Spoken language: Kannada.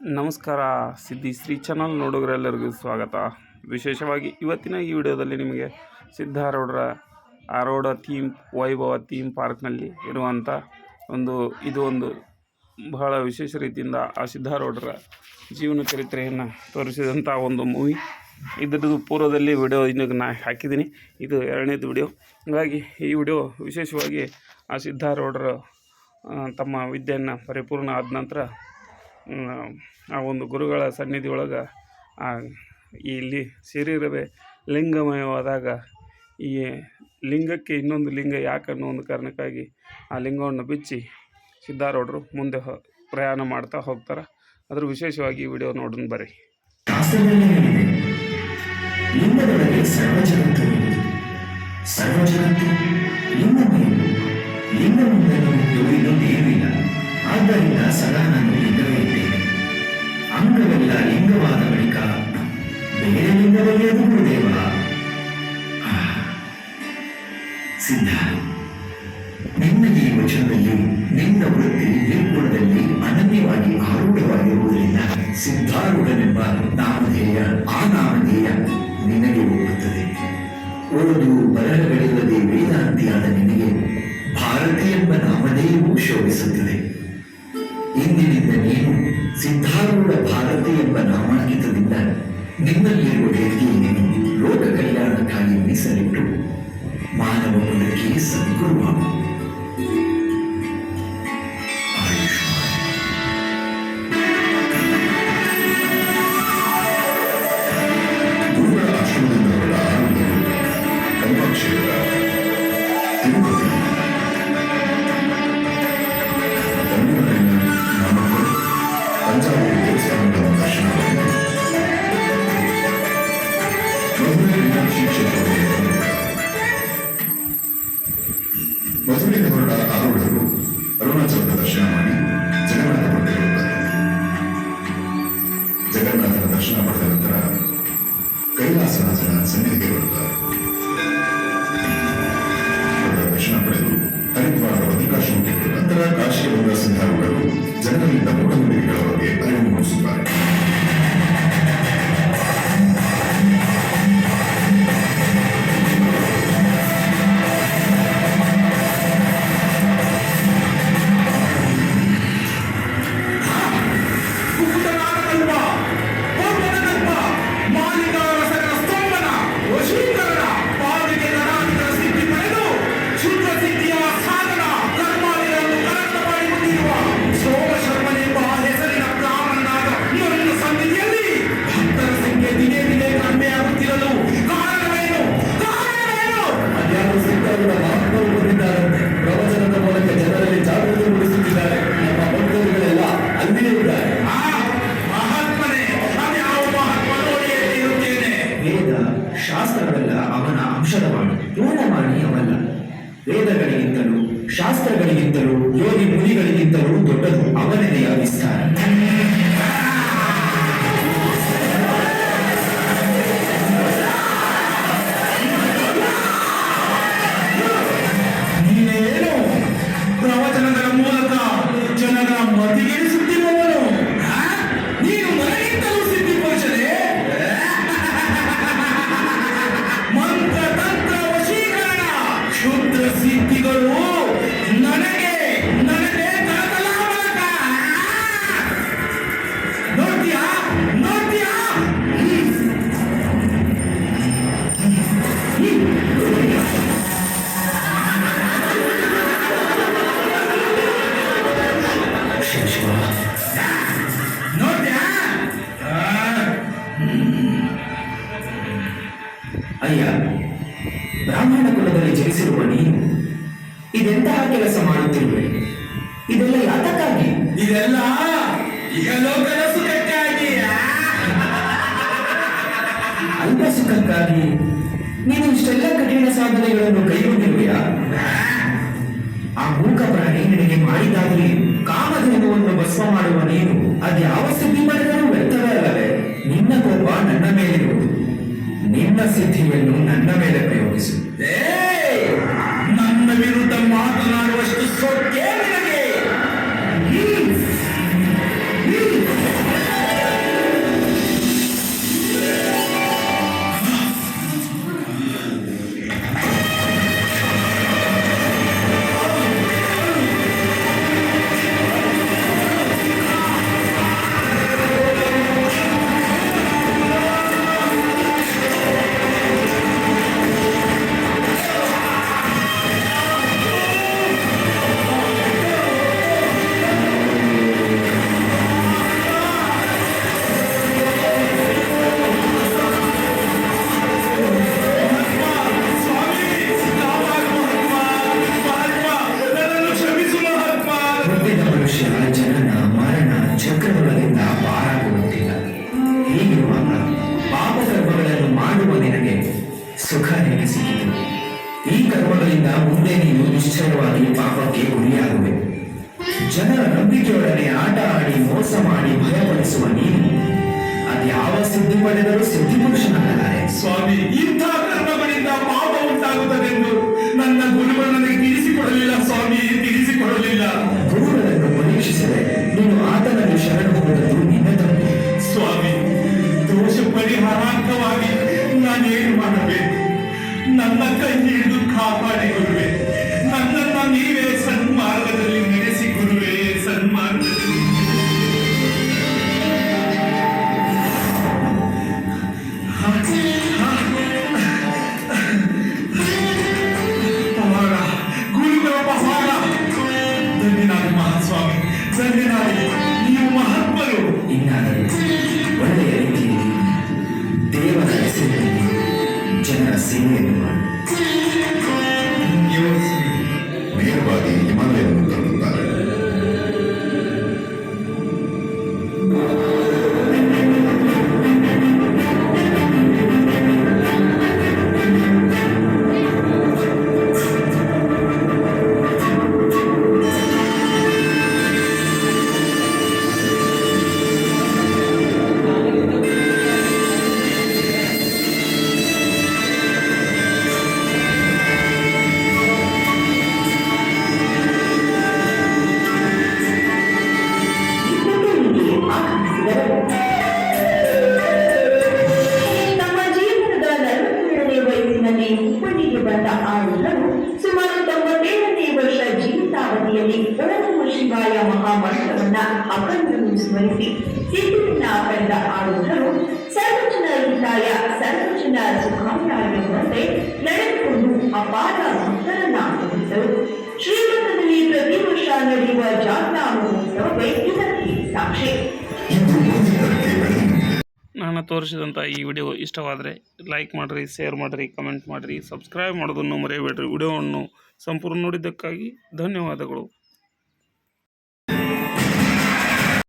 ನಮಸ್ಕಾರ, ಸಿದ್ಧಿ ಶ್ರೀ ಚಾನಲ್ ನೋಡುಗರೆಲ್ಲರಿಗೂ ಸ್ವಾಗತ. ವಿಶೇಷವಾಗಿ ಇವತ್ತಿನ ಈ ವಿಡಿಯೋದಲ್ಲಿ ನಿಮಗೆ ಸಿದ್ಧಾರೂಢರ ಆರೋಢ ಥೀಮ್, ವೈಭವ ಥೀಮ್ ಪಾರ್ಕ್ನಲ್ಲಿ ಇರುವಂಥ ಒಂದು, ಇದು ಒಂದು ಬಹಳ ವಿಶೇಷ ರೀತಿಯಿಂದ ಆ ಸಿದ್ಧಾರೂಢರ ಜೀವನ ಚರಿತ್ರೆಯನ್ನು ತೋರಿಸಿದಂಥ ಒಂದು ಮೂವಿ. ಇದ್ರದ್ದು ಪೂರ್ವದಲ್ಲಿ ವಿಡಿಯೋ ಇನ್ನು ನಾ ಹಾಕಿದ್ದೀನಿ. ಇದು ಎರಡನೇದು ವಿಡಿಯೋ. ಹಾಗಾಗಿ ಈ ವಿಡಿಯೋ ವಿಶೇಷವಾಗಿ ಆ ಸಿದ್ಧಾರೂಢರು ತಮ್ಮ ವಿದ್ಯೆಯನ್ನು ಪರಿಪೂರ್ಣ ಆದ ನಂತರ ಆ ಒಂದು ಗುರುಗಳ ಸನ್ನಿಧಿ ಒಳಗೆ ಇಲ್ಲಿ ಶರೀರವೇ ಲಿಂಗಮಯವಾದಾಗ, ಈ ಲಿಂಗಕ್ಕೆ ಇನ್ನೊಂದು ಲಿಂಗ ಯಾಕೆ ಅನ್ನೋ ಒಂದು ಕಾರಣಕ್ಕಾಗಿ ಆ ಲಿಂಗವನ್ನು ಬಿಚ್ಚಿ ಸಿದ್ಧಾರೂಢರು ಮುಂದೆ ಪ್ರಯಾಣ ಮಾಡ್ತಾ ಹೋಗ್ತಾರೆ. ಅದ್ರ ವಿಶೇಷವಾಗಿ ಈ ವಿಡಿಯೋ ನೋಡೋಣ ಬರ್ರಿ. ಆದ್ದರಿಂದ ಸರ್ವ ಸಿದ್ಧ ನಿನ್ನ ಈ ವಚನದಲ್ಲಿ ನಿನ್ನ ವೃತ್ತಿ ನಿರ್ಗುಣದಲ್ಲಿ ಅನನ್ಯವಾಗಿ ಆರೂಢವಾಗಿರುವುದರಿಂದ ಸಿದ್ಧಾರೂಢನೆಂಬ ನಾಮಧೇಯ, ಆ ನಾಮಧೇಯ ನಿನಗೆ ಹೋಗುತ್ತದೆ ಓದು ಬರಹಗಳಿಲ್ಲದೆ ವೇದಾಂತಿಯಾದ ನಿನಗೆ ಭಾರತಿ ಎಂಬ ನಾಮಧೇಯವೂ ಶೋಭಿಸುತ್ತದೆ. ಇಂದಿನಿಂದ ನೀನು ಸಿದ್ಧಾರೂಢ ಭಾರತಿ ಎಂಬ ನಾಮಾಂಕಿತದಿಂದ ನಿನ್ನಲ್ಲಿರುವ ವ್ಯಕ್ತಿಯನ್ನು ಲೋಕ ಕಲ್ಯಾಣಕ್ಕಾಗಿ ಮೀಸಲಿಟ್ಟು ಮಾನವ ಕುಲಕ್ಕೆ ಸದ್ಗುರುವಾಗು ಆಯುಷ್ಮಾನ್ ಗುರುಗಳ ಕೈಲಾಸನಾಥನ ಸನ್ನಿಧಿಗೆ ಬರುತ್ತಾರೆ ದರ್ಶನ ಪಡೆದು ಹರಿದ್ವಾರದ ಬದ್ರಿಕಾಶ್ರಮಕ್ಕೆ ನಂತರ ಕಾಶಿಗೆ ಬಂದ ಸಿದ್ಧಾರೂಢರು ಜನರಿಂದ ಮೂಢನಂಬಿಕೆಗಳ ಬಗ್ಗೆ ಅರಿವು ಮೂಡಿಸುತ್ತಾರೆ ನೀನು. ಅದ್ಯಾವ ಸಿದ್ಧಿ ಪಡೆದರೂ ವ್ಯರ್ಥವೇ ಅಲ್ಲವೇ? ನಿನ್ನ ಕೋಪ ನನ್ನ ಮೇಲಿರುವುದು ನಿನ್ನ ಸಿದ್ಧಿಯನ್ನು ನನ್ನ ಮೇಲೆ ಪ್ರಯೋಗಿಸು. ಈ ಮುಂದೆ ನೀನು ನಿಶ್ಚಯವಾಗಿ ಪಾಪಕ್ಕೆ ಗುರಿಯಾಗುವೆ. ಜನರ ನಂಬಿಕೆಯೊಡನೆ ಆಟ ಆಡಿ ಮೋಸ ಮಾಡಿ ಭಯಪಡಿಸುವ ನೀನು. ಅದ್ಯಾವ ಸಿದ್ಧಿ ಪಡೆದರೂ ಸಿದ್ಧಿ ಪುರುಷನಾಗಲಾರೆ ಸ್ವಾಮಿ, ಇಂಥ ಕರ್ಮಗಳಿಂದ ಪಾಪ ಉಂಟಾಗುತ್ತದೆ ಉಂಟಾಗುತ್ತದೆಂದು ನನ್ನ ಗುರುಗಳು ನನಗೆ ತಿಳಿಸಿಕೊಡಲಿಲ್ಲ ಸ್ವಾಮಿ, ತಿಳಿಸಿಕೊಡಲಿಲ್ಲ. ಕಾಪಾಡಿ ಗುರುವೆ. ನನ್ನನ್ನ ನೀವೇ ಸನ್ಮಾರ್ಗದಲ್ಲಿ ನಡೆಸಿ ಗುರುವೆ ಸನ್ಮಾರ್ಗದಲ್ಲಿ ಮಹಾಸ್ವಾಮಿ ಧನ್ಯನಾದ ನೀವು ಮಹಾತ್ಮರು. ಇನ್ನಾದರೂ. ಸ್ಮರಿಸಿ ಸಿದ್ಧರಿಂದ ಕಂಡ ಆಡುವುದರು ಸರ್ವಜನ ಹಿತಾಯ ಸರ್ವಜನ ಸುಖಾಯ ನಡೆದುಕೊಂಡು ಅಪಾರ ಭಕ್ತರನ್ನ ಶ್ರೀಮಠದಲ್ಲಿ ಪ್ರತಿ ವರ್ಷ ನಡೆಯುವ ಜಾತ್ರಾ ಮಹೋತ್ಸವವೇ ಇದಕ್ಕೆ ಸಾಕ್ಷಿ. ನಾನು ತೋರಿಸಿದಂಥ ಈ ವಿಡಿಯೋ ಇಷ್ಟವಾದರೆ ಲೈಕ್ ಮಾಡಿರಿ, ಶೇರ್ ಮಾಡಿರಿ, ಕಮೆಂಟ್ ಮಾಡಿರಿ, ಸಬ್ಸ್ಕ್ರೈಬ್ ಮಾಡೋದನ್ನು ಮರೆಯಬೇಡ್ರಿ. ವಿಡಿಯೋವನ್ನು ಸಂಪೂರ್ಣ ನೋಡಿದ್ದಕ್ಕಾಗಿ ಧನ್ಯವಾದಗಳು.